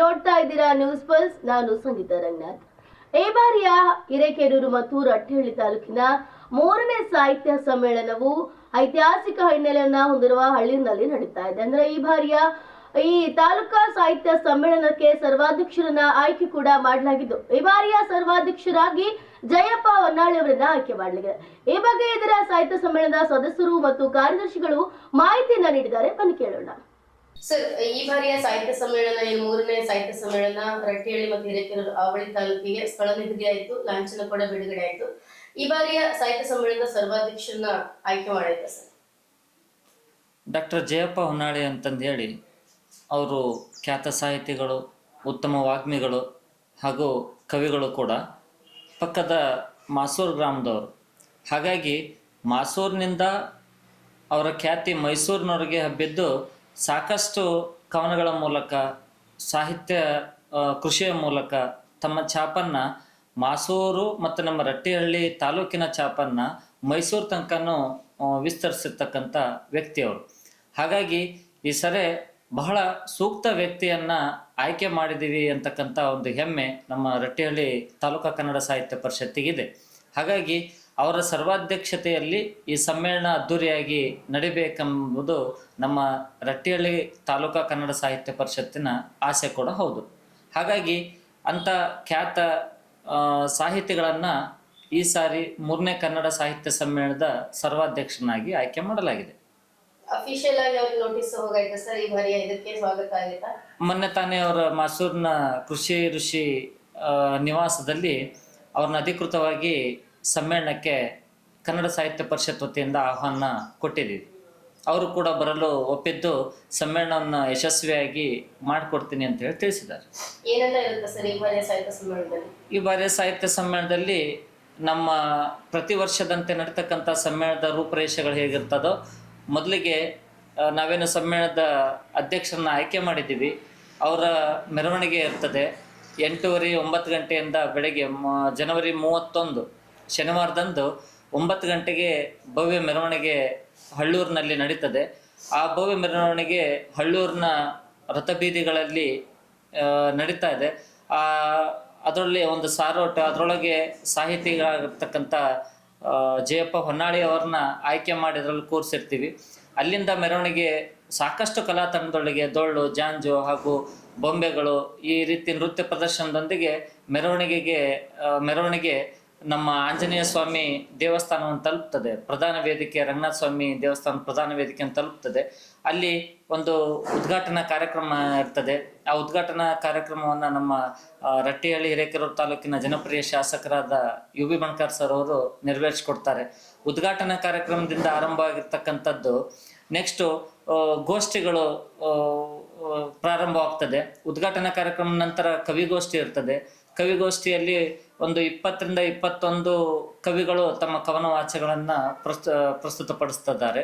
ನೋಡ್ತಾ ಇದ್ದೀರಾ news pulse? ನಾನು ಸಂಗೀತ ರಂಗನಾಥ್. ಈ ಬಾರಿಯ ಹಿರೇಕೆರೂರು ಮತ್ತು ರಟ್ಟಿಹಳ್ಳಿ ತಾಲೂಕಿನ ಮೂರನೇ ಸಾಹಿತ್ಯ ಸಮ್ಮೇಳನವು ಐತಿಹಾಸಿಕ ಹಿನ್ನೆಲೆಯನ್ನ ಹೊಂದಿರುವ ಹಳ್ಳಿನಲ್ಲಿ ನಡೀತಾ ಇದೆ. ಅಂದ್ರೆ ಈ ಬಾರಿಯ ಈ ತಾಲೂಕಾ ಸಾಹಿತ್ಯ ಸಮ್ಮೇಳನಕ್ಕೆ ಸರ್ವಾಧ್ಯಕ್ಷರನ್ನ ಆಯ್ಕೆ ಕೂಡ ಮಾಡಲಾಗಿದ್ದು, ಈ ಬಾರಿಯ ಸರ್ವಾಧ್ಯಕ್ಷರಾಗಿ ಜಯಪ್ಪ ಹೊನ್ನಾಳಿ ಅವರನ್ನ ಆಯ್ಕೆ ಮಾಡಲಾಗಿದೆ. ಈ ಬಗ್ಗೆ ಇದರ ಸಾಹಿತ್ಯ ಸಮ್ಮೇಳನದ ಸದಸ್ಯರು ಮತ್ತು ಕಾರ್ಯದರ್ಶಿಗಳು ಮಾಹಿತಿಯನ್ನ ನೀಡಿದ್ದಾರೆ. ಬನ್ನಿ ಕೇಳೋಣ. ಸರ್ ಈ ಬಾರಿಯ ಸಾಹಿತ್ಯ ಸಮ್ಮೇಳನ ಏನು? ಮೂರನೇ ಸಾಹಿತ್ಯ ಸಮ್ಮೇಳನ ರಟ್ಟಿಹಳ್ಳಿ ಮತ್ತು ಹಿರೇಕೆರೂರು ಅವಳಿ ತಾಲೂಕಿಗೆ ಸ್ಥಳ ನಿಗದಿ ಆಯಿತು, ಲಾಂಛನ ಕೂಡ ಬಿಡುಗಡೆ ಆಯಿತು. ಈ ಬಾರಿಯ ಸಾಹಿತ್ಯ ಸಮ್ಮೇಳನದ ಸರ್ವಾಧ್ಯಕ್ಷರನ್ನ ಆಯ್ಕೆ ಮಾಡೈತೆ ಸರ್? ಡಾಕ್ಟರ್ ಜಯಪ್ಪ ಹೊನ್ನಾಳಿ ಅಂತಂದು ಹೇಳಿ, ಅವರು ಖ್ಯಾತ ಸಾಹಿತಿಗಳು, ಉತ್ತಮ ವಾಗ್ಮಿಗಳು ಹಾಗೂ ಕವಿಗಳು ಕೂಡ ಪಕ್ಕದ ಮಾಸೂರು ಗ್ರಾಮದವರು. ಹಾಗಾಗಿ ಮಾಸೂರಿನಿಂದ ಅವರ ಖ್ಯಾತಿ ಮೈಸೂರಿನವರಿಗೆ ಹಬ್ಬಿದ್ದು ಸಾಕಷ್ಟು ಕವನಗಳ ಮೂಲಕ, ಸಾಹಿತ್ಯ ಕೃಷಿಯ ಮೂಲಕ ತಮ್ಮ ಛಾಪನ್ನು ಮಾಸೂರು ಮತ್ತು ನಮ್ಮ ರಟ್ಟಿಹಳ್ಳಿ ತಾಲೂಕಿನ ಛಾಪನ್ನು ಮೈಸೂರು ತನಕನೂ ವಿಸ್ತರಿಸಿರ್ತಕ್ಕಂಥ ವ್ಯಕ್ತಿಯವರು ಹಾಗಾಗಿ ಈ ಸರಿ ಬಹಳ ಸೂಕ್ತ ವ್ಯಕ್ತಿಯನ್ನ ಆಯ್ಕೆ ಮಾಡಿದ್ದೀವಿ ಅಂತಕ್ಕಂಥ ಒಂದು ಹೆಮ್ಮೆ ನಮ್ಮ ರಟ್ಟಿಹಳ್ಳಿ ತಾಲೂಕಾ ಕನ್ನಡ ಸಾಹಿತ್ಯ ಪರಿಷತ್ತಿಗಿದೆ. ಹಾಗಾಗಿ ಅವರ ಸರ್ವಾಧ್ಯಕ್ಷತೆಯಲ್ಲಿ ಈ ಸಮ್ಮೇಳನ ಅದ್ದೂರಿಯಾಗಿ ನಡಿಬೇಕೆಂಬುದು ನಮ್ಮ ರಟ್ಟಿಹಳ್ಳಿ ತಾಲೂಕಾ ಕನ್ನಡ ಸಾಹಿತ್ಯ ಪರಿಷತ್ತಿನ ಆಸೆ ಕೂಡ ಹೌದು. ಹಾಗಾಗಿ ಅಂಥ ಖ್ಯಾತ ಸಾಹಿತಿಗಳನ್ನ ಈ ಸಾರಿ ಮೂರನೇ ಕನ್ನಡ ಸಾಹಿತ್ಯ ಸಮ್ಮೇಳನದ ಸರ್ವಾಧ್ಯಕ್ಷನಾಗಿ ಆಯ್ಕೆ ಮಾಡಲಾಗಿದೆ. ಮೊನ್ನೆ ತಾನೇ ಅವರ ಮಾಸೂರ್ನ ಕೃಷಿ ಋಷಿ ನಿವಾಸದಲ್ಲಿ ಅವ್ರನ್ನ ಅಧಿಕೃತವಾಗಿ ಸಮ್ಮೇಳನಕ್ಕೆ ಕನ್ನಡ ಸಾಹಿತ್ಯ ಪರಿಷತ್ ವತಿಯಿಂದ ಆಹ್ವಾನ ಕೊಟ್ಟಿದ್ದೀವಿ. ಅವರು ಕೂಡ ಬರಲು ಒಪ್ಪಿದ್ದು ಸಮ್ಮೇಳನವನ್ನು ಯಶಸ್ವಿಯಾಗಿ ಮಾಡಿಕೊಡ್ತೀನಿ ಅಂತ ಹೇಳಿ ತಿಳಿಸಿದ್ದಾರೆ. ಈ ಬಾರಿಯ ಸಾಹಿತ್ಯ ಸಮ್ಮೇಳನದಲ್ಲಿ? ನಮ್ಮ ಪ್ರತಿ ವರ್ಷದಂತೆ ನಡೀತಕ್ಕಂಥ ಸಮ್ಮೇಳನದ ರೂಪರೇಷೆಗಳು ಹೇಗಿರ್ತದೋ ಮೊದಲಿಗೆ ನಾವೇನು ಸಮ್ಮೇಳನದ ಅಧ್ಯಕ್ಷರನ್ನ ಆಯ್ಕೆ ಮಾಡಿದ್ದೀವಿ. ಅವರ ಮೆರವಣಿಗೆ ಇರ್ತದೆ. ಎಂಟೂವರೆ ಒಂಬತ್ತು ಗಂಟೆಯಿಂದ ಬೆಳಗ್ಗೆ ಜನವರಿ ಮೂವತ್ತೊಂದು. ಶನಿವಾರದಂದು ಒಂಬತ್ತು ಗಂಟೆಗೆ ಭವ್ಯ ಮೆರವಣಿಗೆ ಹಳ್ಳೂರಿನಲ್ಲಿ ನಡೀತದೆ. ಆ ಭವ್ಯ ಮೆರವಣಿಗೆ ಹಳ್ಳೂರಿನ ರಥಬೀದಿಗಳಲ್ಲಿ ನಡೀತಾ ಇದೆ. ಆ, ಅದರಲ್ಲಿ ಒಂದು ಸಾರೋಟ, ಅದರೊಳಗೆ ಸಾಹಿತಿಗಳಾಗಿರ್ತಕ್ಕಂಥ ಜಯಪ್ಪ ಹೊನ್ನಾಳಿ ಅವ್ರನ್ನ ಆಯ್ಕೆ ಮಾಡಿ ಅದರಲ್ಲಿ ಕೂರಿಸಿರ್ತೀವಿ. ಅಲ್ಲಿಂದ ಮೆರವಣಿಗೆ ಸಾಕಷ್ಟು ಕಲಾ ತಂಡದೊಳಗೆ ಡೊಳ್ಳು ಜಾಂಜು ಹಾಗೂ ಬೊಂಬೆಗಳು ಈ ರೀತಿ ನೃತ್ಯ ಪ್ರದರ್ಶನದೊಂದಿಗೆ ಮೆರವಣಿಗೆಗೆ ಮೆರವಣಿಗೆ ನಮ್ಮ ಆಂಜನೇಯ ಸ್ವಾಮಿ ದೇವಸ್ಥಾನವನ್ನು ತಲುಪ್ತದೆ. ಪ್ರಧಾನ ವೇದಿಕೆ, ರಂಗನಾಥ ಸ್ವಾಮಿ ದೇವಸ್ಥಾನ ಪ್ರಧಾನ ವೇದಿಕೆಯನ್ನು ತಲುಪ್ತದೆ. ಅಲ್ಲಿ ಒಂದು ಉದ್ಘಾಟನಾ ಕಾರ್ಯಕ್ರಮ ಇರ್ತದೆ. ಆ ಉದ್ಘಾಟನಾ ಕಾರ್ಯಕ್ರಮವನ್ನು ನಮ್ಮ ರಟ್ಟಿಹಳ್ಳಿ ಹಿರೇಕೆರೂರು ತಾಲೂಕಿನ ಜನಪ್ರಿಯ ಶಾಸಕರಾದ ಯು ಬಿ ಬಣ್ಕರ್ ಸರ್ ಅವರು ನೆರವೇರಿಸಿಕೊಡ್ತಾರೆ. ಉದ್ಘಾಟನಾ ಕಾರ್ಯಕ್ರಮದಿಂದ ಆರಂಭ ಆಗಿರ್ತಕ್ಕಂಥದ್ದು ನೆಕ್ಸ್ಟು ಗೋಷ್ಠಿಗಳು ಪ್ರಾರಂಭವಾಗ್ತದೆ. ಉದ್ಘಾಟನಾ ಕಾರ್ಯಕ್ರಮ ನಂತರ ಕವಿಗೋಷ್ಠಿ ಇರ್ತದೆ. ಕವಿಗೋಷ್ಠಿಯಲ್ಲಿ ಒಂದು ಇಪ್ಪತ್ತರಿಂದ ಇಪ್ಪತ್ತೊಂದು ಕವಿಗಳು ತಮ್ಮ ಕವನ ವಾಚಗಳನ್ನು ಪ್ರಸ್ತು ಪ್ರಸ್ತುತಪಡಿಸ್ತಿದ್ದಾರೆ.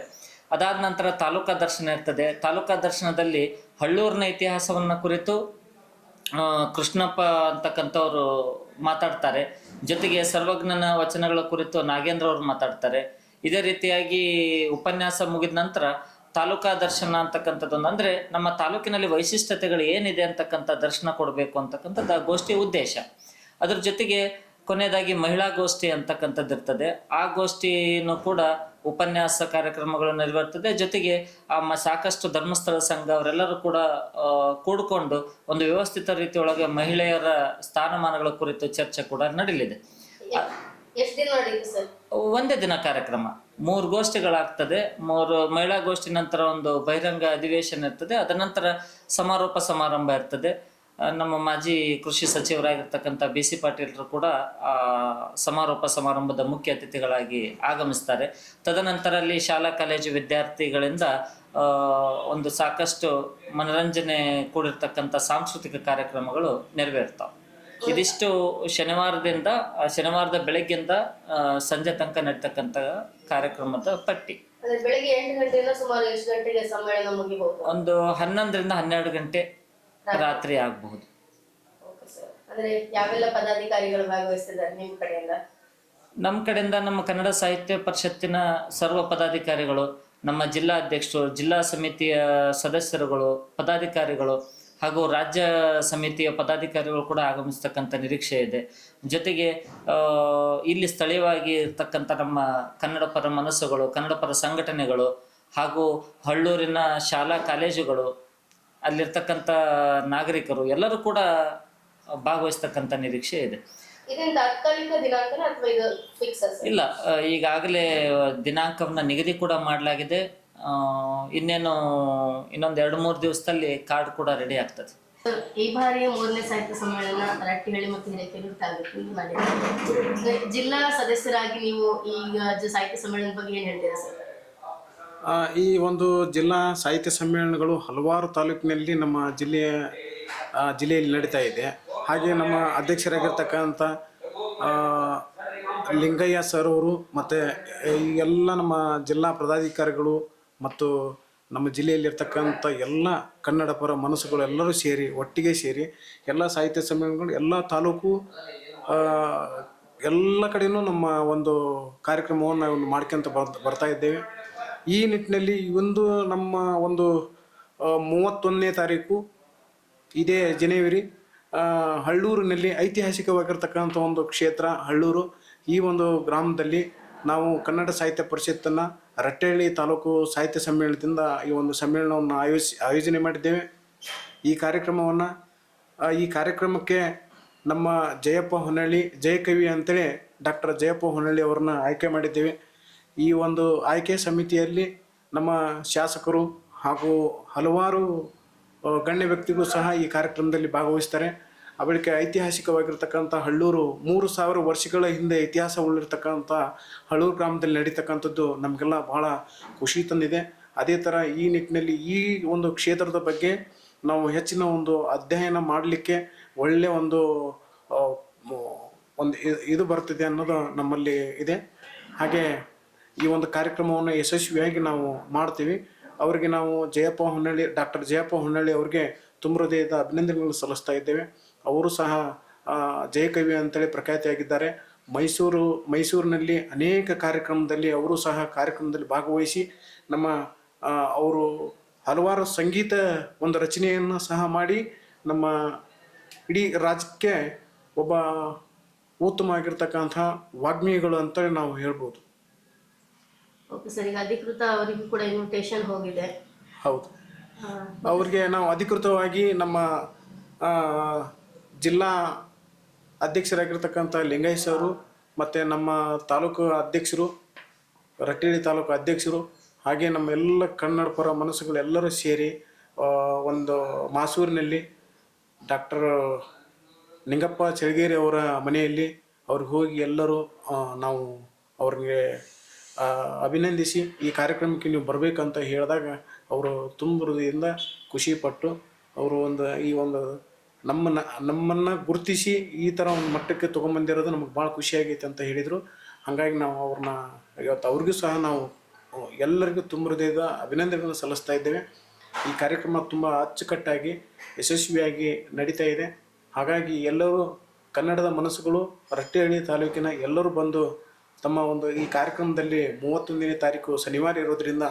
ಅದಾದ ನಂತರ ತಾಲೂಕಾ ದರ್ಶನ ಇರ್ತದೆ. ತಾಲೂಕಾ ದರ್ಶನದಲ್ಲಿ ಹಳ್ಳೂರಿನ ಇತಿಹಾಸವನ್ನು ಕುರಿತು ಕೃಷ್ಣಪ್ಪ ಅಂತಕ್ಕಂಥವ್ರು ಮಾತಾಡ್ತಾರೆ. ಜೊತೆಗೆ ಸರ್ವಜ್ಞನ ವಚನಗಳ ಕುರಿತು ನಾಗೇಂದ್ರ ಅವರು ಮಾತಾಡ್ತಾರೆ. ಇದೇ ರೀತಿಯಾಗಿ ಉಪನ್ಯಾಸ ಮುಗಿದ ನಂತರ ತಾಲೂಕಾ ದರ್ಶನ ಅಂತಕ್ಕಂಥದ್ದೊಂದು. ಅಂದ್ರೆ ನಮ್ಮ ತಾಲೂಕಿನಲ್ಲಿ ವೈಶಿಷ್ಟ್ಯತೆಗಳು ಏನಿದೆ ಅಂತಕ್ಕಂಥ ದರ್ಶನ ಕೊಡಬೇಕು ಅಂತಕ್ಕಂಥದ್ದು ಆ ಗೋಷ್ಠಿಯ ಉದ್ದೇಶ. ಅದ್ರ ಜೊತೆಗೆ ಕೊನೆಯದಾಗಿ ಮಹಿಳಾ ಗೋಷ್ಠಿ ಅಂತಕ್ಕಂಥದ್ದು ಇರ್ತದೆ. ಆ ಗೋಷ್ಠಿನೂ ಕೂಡ ಉಪನ್ಯಾಸ ಕಾರ್ಯಕ್ರಮಗಳು ನೆರವೇರ್ತದೆ. ಜೊತೆಗೆ ಆ ಸಾಕಷ್ಟು ಧರ್ಮಸ್ಥಳ ಸಂಘ ಅವರೆಲ್ಲರೂ ಕೂಡ ಕೂಡಿಕೊಂಡು ಒಂದು ವ್ಯವಸ್ಥಿತ ರೀತಿಯೊಳಗೆ ಮಹಿಳೆಯರ ಸ್ಥಾನಮಾನಗಳ ಕುರಿತು ಚರ್ಚೆ ಕೂಡ ನಡೀಲಿದೆ. ಒಂದೇ ದಿನ ಕಾರ್ಯಕ್ರಮ. ಮೂರು ಗೋಷ್ಠಿಗಳಾಗ್ತದೆ. ಮೂರು ಮಹಿಳಾ ಗೋಷ್ಠಿ ನಂತರ ಒಂದು ಬಹಿರಂಗ ಅಧಿವೇಶನ ಇರ್ತದೆ. ಅದರ ನಂತರ ಸಮಾರೋಪ ಸಮಾರಂಭ ಇರ್ತದೆ. ನಮ್ಮ ಮಾಜಿ ಕೃಷಿ ಸಚಿವರಾಗಿರ್ತಕ್ಕಂಥ ಬಿ ಸಿ ಪಾಟೀಲ್ರು ಕೂಡ ಸಮಾರೋಪ ಸಮಾರಂಭದ ಮುಖ್ಯ ಅತಿಥಿಗಳಾಗಿ ಆಗಮಿಸ್ತಾರೆ. ತದನಂತರ ಅಲ್ಲಿ ಶಾಲಾ ಕಾಲೇಜು ವಿದ್ಯಾರ್ಥಿಗಳಿಂದ ಒಂದು ಸಾಕಷ್ಟು ಮನರಂಜನೆ ಕೂಡಿರ್ತಕ್ಕಂಥ ಸಾಂಸ್ಕೃತಿಕ ಕಾರ್ಯಕ್ರಮಗಳು ನೆರವೇರ್ತಾವೆ. ಇದಿಷ್ಟು ಶನಿವಾರದಿಂದ ಶನಿವಾರದ ಬೆಳಗ್ಗೆಯಿಂದ ಸಂಜೆ ತನಕ ನಡೀತಕ್ಕಂತ ಕಾರ್ಯಕ್ರಮದ ಪಟ್ಟಿ. ಬೆಳಿಗ್ಗೆ ಎಂಟು ಗಂಟೆಯಿಂದ ಸುಮಾರು ಎಷ್ಟು ಗಂಟೆಗೆ ಸಮ್ಮೇಳನ ಮುಗಿಬಹುದು? ಒಂದು ಹನ್ನೊಂದರಿಂದ ಹನ್ನೆರಡು ಗಂಟೆ ರಾತ್ರಿ. ಆಗಬಹುದು. ಅಂದ್ರೆ ಯಾವೆಲ್ಲ ಪದಾಧಿಕಾರಿಗಳು ಭಾಗವಹಿಸ್ತಿದ್ದಾರೆ ನಿಮ್ಮ ಕಡೆಯಿಂದ? ನಮ್ಮ ಕಡೆಯಿಂದ ನಮ್ಮ ಕನ್ನಡ ಸಾಹಿತ್ಯ ಪರಿಷತ್ತಿನ ಸರ್ವ ಪದಾಧಿಕಾರಿಗಳು ನಮ್ಮ ಜಿಲ್ಲಾ ಅಧ್ಯಕ್ಷರು ಜಿಲ್ಲಾ ಸಮಿತಿಯ ಸದಸ್ಯರುಗಳು ಪದಾಧಿಕಾರಿಗಳು ಹಾಗೂ ರಾಜ್ಯ ಸಮಿತಿಯ ಪದಾಧಿಕಾರಿಗಳು ಕೂಡ ಆಗಮಿಸ್ತಕ್ಕಂಥ ನಿರೀಕ್ಷೆ ಇದೆ. ಜೊತೆಗೆ ಇಲ್ಲಿ ಸ್ಥಳೀಯವಾಗಿ ಇರ್ತಕ್ಕಂಥ ನಮ್ಮ ಕನ್ನಡ ಪರ ಮನಸ್ಸುಗಳು ಕನ್ನಡ ಪರ ಸಂಘಟನೆಗಳು ಹಾಗೂ ಹಳ್ಳೂರಿನ ಶಾಲಾ ಕಾಲೇಜುಗಳು ಅಲ್ಲಿರ್ತಕ್ಕಂಥ ನಾಗರಿಕರು ಎಲ್ಲರೂ ಕೂಡ ಭಾಗವಹಿಸ್ತಕ್ಕಂಥ ನಿರೀಕ್ಷೆ ಇದೆ. ಇಲ್ಲ ಈಗಾಗಲೇ ದಿನಾಂಕವನ್ನು ನಿಗದಿ ಕೂಡ ಮಾಡಲಾಗಿದೆ. ಇನ್ನೇನು ಇನ್ನೊಂದು ಎರಡು ಮೂರು ದಿವಸದಲ್ಲಿ ಕಾರ್ಡ್ ಕೂಡ ರೆಡಿ ಆಗ್ತದೆ. ಸರ್, ಈ ಬಾರಿ ಮೂರನೇ ಸಾಹಿತ್ಯ ಸಮ್ಮೇಳನ ರಟ್ಟಿಹಳ್ಳಿ ಮತ್ತು ಹಿರೇಕೆರೂರು ತಾಲೂಕಿನಲ್ಲಿ ಮಾಡಿದೆ. ಜಿಲ್ಲಾ ಸದಸ್ಯರಾಗಿ ನೀವು ಈಗ ಸಾಹಿತ್ಯ ಸಮ್ಮೇಳನದ ಬಗ್ಗೆ ಏನು ಹೇಳ್ತೀರಾ ಸರ್? ಆ, ಈ ಒಂದು ಜಿಲ್ಲಾ ಸಾಹಿತ್ಯ ಸಮ್ಮೇಳನಗಳು ಹಲವಾರು ತಾಲೂಕಿನಲ್ಲಿ ನಮ್ಮ ಜಿಲ್ಲೆಯ ಜಿಲ್ಲೆಯಲ್ಲಿ ನಡೀತಾ ಇದೆ. ಹಾಗೆ ನಮ್ಮ ಅಧ್ಯಕ್ಷರಾಗಿರ್ತಕ್ಕಂಥ ಆ, ಲಿಂಗಯ್ಯ ಸರ್ ಅವರು ಮತ್ತು ಈ ಎಲ್ಲ ನಮ್ಮ ಜಿಲ್ಲಾ ಪದಾಧಿಕಾರಿಗಳು ಮತ್ತು ನಮ್ಮ ಜಿಲ್ಲೆಯಲ್ಲಿರ್ತಕ್ಕಂಥ ಎಲ್ಲ ಕನ್ನಡ ಪರ ಮನಸ್ಸುಗಳು ಎಲ್ಲರೂ ಸೇರಿ, ಒಟ್ಟಿಗೆ ಸೇರಿ, ಎಲ್ಲ ಸಾಹಿತ್ಯ ಸಮ್ಮೇಳನಗಳು, ಎಲ್ಲ ತಾಲೂಕು ಎಲ್ಲ ಕಡೆಯೂ ನಮ್ಮ ಒಂದು ಕಾರ್ಯಕ್ರಮವನ್ನು ನಾವು ಮಾಡ್ಕೊಂತ ಬರ್, ಬರ್ತಾ ಇದ್ದೇವೆ. ಈ ನಿಟ್ಟಿನಲ್ಲಿ ಒಂದು ನಮ್ಮ ಒಂದು ಮೂವತ್ತೊಂದನೇ ತಾರೀಕು, ಇದೇ ಜನವರಿ ಹಳ್ಳೂರಿನಲ್ಲಿ ಐತಿಹಾಸಿಕವಾಗಿರ್ತಕ್ಕಂಥ ಒಂದು ಕ್ಷೇತ್ರ, ಹಳ್ಳೂರು, ಈ ಒಂದು ಗ್ರಾಮದಲ್ಲಿ ನಾವು ಕನ್ನಡ ಸಾಹಿತ್ಯ ಪರಿಷತ್ತನ್ನು ರಟ್ಟೆಹಳ್ಳಿ ತಾಲೂಕು ಸಾಹಿತ್ಯ ಸಮ್ಮೇಳನದಿಂದ ಈ ಒಂದು ಸಮ್ಮೇಳನವನ್ನು ಆಯೋಜಿಸಿ ಆಯೋಜನೆ ಮಾಡಿದ್ದೇವೆ. ಈ ಕಾರ್ಯಕ್ರಮವನ್ನು ಈ ಕಾರ್ಯಕ್ರಮಕ್ಕೆ ನಮ್ಮ ಜಯಪ್ಪ ಹೊನ್ನಳ್ಳಿ ಜಯಕವಿ ಅಂತೇಳಿ ಡಾಕ್ಟರ್ ಜಯಪ್ಪ ಹೊನ್ನಳ್ಳಿ ಅವರನ್ನು ಆಯ್ಕೆ ಮಾಡಿದ್ದೇವೆ. ಈ ಒಂದು ಆಯ್ಕೆ ಸಮಿತಿಯಲ್ಲಿ ನಮ್ಮ ಶಾಸಕರು ಹಾಗೂ ಹಲವಾರು ಗಣ್ಯ ವ್ಯಕ್ತಿಗಳು ಸಹ ಈ ಕಾರ್ಯಕ್ರಮದಲ್ಲಿ ಭಾಗವಹಿಸ್ತಾರೆ. ಬಳಿಕ ಐತಿಹಾಸಿಕವಾಗಿರ್ತಕ್ಕಂಥ ಹಳ್ಳೂರು ಮೂರು ಸಾವಿರ ವರ್ಷಗಳ ಹಿಂದೆ ಇತಿಹಾಸ ಉಳ್ಳಿರ್ತಕ್ಕಂಥ ಹಳ್ಳೂರು ಗ್ರಾಮದಲ್ಲಿ ನಡೀತಕ್ಕಂಥದ್ದು ನಮಗೆಲ್ಲ ಬಹಳ ಖುಷಿ ತಂದಿದೆ. ಅದೇ ಥರ ಈ ನಿಟ್ಟಿನಲ್ಲಿ ಈ ಒಂದು ಕ್ಷೇತ್ರದ ಬಗ್ಗೆ ನಾವು ಹೆಚ್ಚಿನ ಒಂದು ಅಧ್ಯಯನ ಮಾಡಲಿಕ್ಕೆ ಒಳ್ಳೆಯ ಒಂದು ಒಂದು ಇದು ಬರ್ತಿದೆ ಅನ್ನೋದು ನಮ್ಮಲ್ಲಿ ಇದೆ. ಹಾಗೆ ಈ ಒಂದು ಕಾರ್ಯಕ್ರಮವನ್ನು ಯಶಸ್ವಿಯಾಗಿ ನಾವು ಮಾಡ್ತೀವಿ. ಅವರಿಗೆ ನಾವು ಜಯಪ್ಪ ಹೊನ್ನಳ್ಳಿ, ಡಾಕ್ಟರ್ ಜಯಪ್ಪ ಹೊನ್ನಳ್ಳಿ ಅವರಿಗೆ ತುಂಬ ಹೃದಯದ ಅಭಿನಂದನೆಗಳನ್ನು ಸಲ್ಲಿಸ್ತಾ ಇದ್ದೇವೆ. ಅವರು ಸಹ ಜಯಕವಿ ಅಂತೇಳಿ ಪ್ರಖ್ಯಾತಿಯಾಗಿದ್ದಾರೆ. ಮೈಸೂರು ಮೈಸೂರಿನಲ್ಲಿ ಅನೇಕ ಕಾರ್ಯಕ್ರಮದಲ್ಲಿ ಅವರು ಸಹ ಕಾರ್ಯಕ್ರಮದಲ್ಲಿ ಭಾಗವಹಿಸಿ ನಮ್ಮ ಅವರು ಹಲವಾರು ಸಂಗೀತ ಒಂದು ರಚನೆಯನ್ನು ಸಹ ಮಾಡಿ ನಮ್ಮ ಇಡೀ ರಾಜ್ಯಕ್ಕೆ ಒಬ್ಬ ಉತ್ತಮ ಆಗಿರ್ತಕ್ಕಂಥ ವಾಗ್ಮಿಗಳು ಅಂತೇಳಿ ನಾವು ಹೇಳ್ಬೋದು. ಓಕೆ ಸರ್ ಈಗ ಅಧಿಕೃತ ಅವರಿಗೂ ಕೂಡ ಇನ್ವಿಟೇಷನ್ ಹೋಗಿದೆ. ಹೌದು. ಅವ್ರಿಗೆ ನಾವು ಅಧಿಕೃತವಾಗಿ ನಮ್ಮ ಜಿಲ್ಲಾ ಅಧ್ಯಕ್ಷರಾಗಿರ್ತಕ್ಕಂಥ ಲಿಂಗಯ್ಯ ಸರು, ಮತ್ತು ನಮ್ಮ ತಾಲೂಕು ಅಧ್ಯಕ್ಷರು ರಟ್ಟಿಡಿ ತಾಲೂಕು ಅಧ್ಯಕ್ಷರು, ಹಾಗೆ ನಮ್ಮ ಎಲ್ಲ ಕನ್ನಡ ಪರ ಮನಸ್ಸುಗಳೆಲ್ಲರೂ ಸೇರಿ ಒಂದು ಮಾಸೂರಿನಲ್ಲಿ ಡಾಕ್ಟರ್ ನಿಂಗಪ್ಪ ಚಳಗೇರಿ ಅವರ ಮನೆಯಲ್ಲಿ ಅವ್ರಿಗೆ ಹೋಗಿ ಎಲ್ಲರೂ ನಾವು ಅವ್ರಿಗೆ ಅಭಿನಂದಿಸಿ ಈ ಕಾರ್ಯಕ್ರಮಕ್ಕೆ ನೀವು ಬರಬೇಕಂತ ಹೇಳಿದಾಗ ಅವರು ತುಂಬ ಹೃದಯದಿಂದ ಖುಷಿಪಟ್ಟು ಅವರು ಒಂದು ಈ ಒಂದು ನಮ್ಮನ್ನು ನಮ್ಮನ್ನು ಗುರುತಿಸಿ ಈ ಥರ ಒಂದು ಮಟ್ಟಕ್ಕೆ ತೊಗೊಂಬಂದಿರೋದು ನಮಗೆ ಭಾಳ ಖುಷಿಯಾಗೈತೆ ಅಂತ ಹೇಳಿದರು. ಹಾಗಾಗಿ ನಾವು ಅವ್ರನ್ನ ಇವತ್ತು ಅವ್ರಿಗೂ ಸಹ ನಾವು ಎಲ್ಲರಿಗೂ ತುಂಬ ಹೃದಯದ ಅಭಿನಂದನೆಗಳನ್ನು ಸಲ್ಲಿಸ್ತಾ ಇದ್ದೇವೆ. ಈ ಕಾರ್ಯಕ್ರಮ ತುಂಬ ಅಚ್ಚುಕಟ್ಟಾಗಿ, ಯಶಸ್ವಿಯಾಗಿ ನಡೀತಾ ಇದೆ. ಹಾಗಾಗಿ ಎಲ್ಲರೂ ಕನ್ನಡದ ಮನಸ್ಸುಗಳು, ರಟ್ಟೆಹಳ್ಳಿ ತಾಲೂಕಿನ ಎಲ್ಲರೂ ಬಂದು ತಮ್ಮ ಒಂದು ಈ ಕಾರ್ಯಕ್ರಮದಲ್ಲಿ ಮೂವತ್ತೊಂದನೇ ತಾರೀಕು ಶನಿವಾರ ಇರೋದ್ರಿಂದ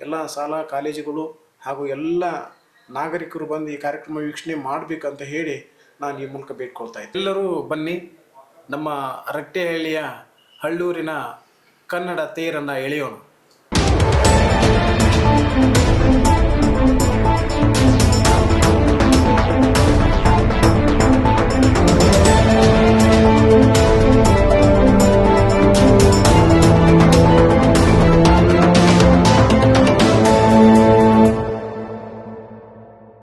ಎಲ್ಲ ಶಾಲಾ, ಕಾಲೇಜುಗಳು ಹಾಗೂ ಎಲ್ಲ ನಾಗರಿಕರು ಬಂದು ಈ ಕಾರ್ಯಕ್ರಮ ವೀಕ್ಷಣೆ ಮಾಡಬೇಕಂತ ಹೇಳಿ ನಾನು ಈ ಮೂಲಕ ಬೇಡ್ಕೊಳ್ತಾ ಇದ್ದೆ. ಎಲ್ಲರೂ ಬನ್ನಿ, ನಮ್ಮ ರಟ್ಟೆಹಳ್ಳಿಯ ಹಳ್ಳೂರಿನ ಕನ್ನಡ ತೇರನ್ನು ಎಳೆಯೋಣ.